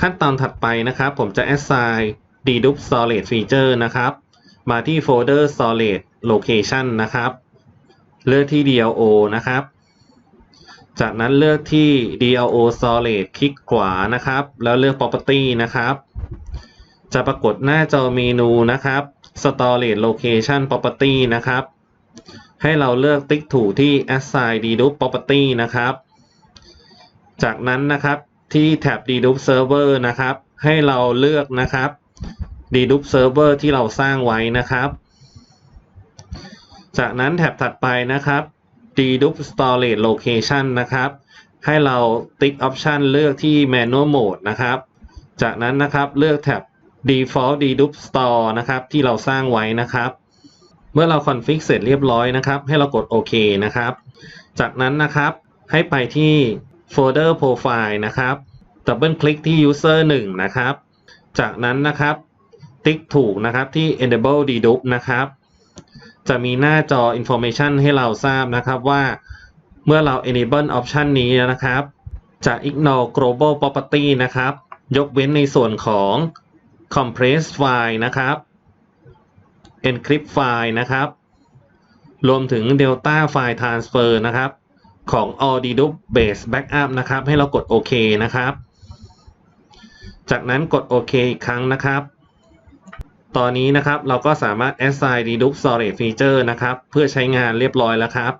ขั้นตอนถัดไปนะครับ ผมจะ assign dedup storage feature นะครับ มาที่โฟลเดอร์ storage location นะครับ เลือกที่ DLO นะครับ จากนั้นเลือกที่ DLO storage คลิกขวานะครับ แล้วเลือก property นะครับ จะปรากฏหน้าจอเมนูนะครับ storage location property นะครับ ให้เราเลือกติ๊กถูกที่ assign dedup property นะครับ จากนั้นนะครับ ที่แท็บ dedup server นะครับ ให้เราเลือกนะครับ dedup server ที่เราสร้างไว้นะครับ จากนั้นแท็บถัดไปนะครับ dedup storage location นะครับ ให้เราติ๊ก option เลือกที่ manual mode นะครับ จากนั้นนะครับเลือกแท็บ default dedup store นะครับที่เราสร้างไว้นะครับเมื่อเราคอนฟิกเสร็จเรียบร้อยนะครับ ให้เรากดโอเคนะครับ จากนั้นนะครับให้ไปที่โฟลเดอร์ profile นะครับ ดับเบิลคลิกที่ user 1 นะครับ จากนั้นนะครับ ติ๊กถูกนะครับที่ enable dedup นะครับ จะมีหน้าจอ information ให้เราทราบนะครับว่าเมื่อเรา enable option นี้นะครับจะ ignore global property นะครับ ยกเว้นในส่วนของ compress file นะครับ encrypt file นะครับ รวมถึง delta file transfer นะครับ ของ all dedup base backup นะครับ ให้เรากดโอเคนะครับ จากนั้นกดโอเคอีกครั้งนะครับ ตอนนี้นะครับเราก็สามารถ assign dedup storage feature นะครับ เพื่อใช้งานเรียบร้อยแล้วครับ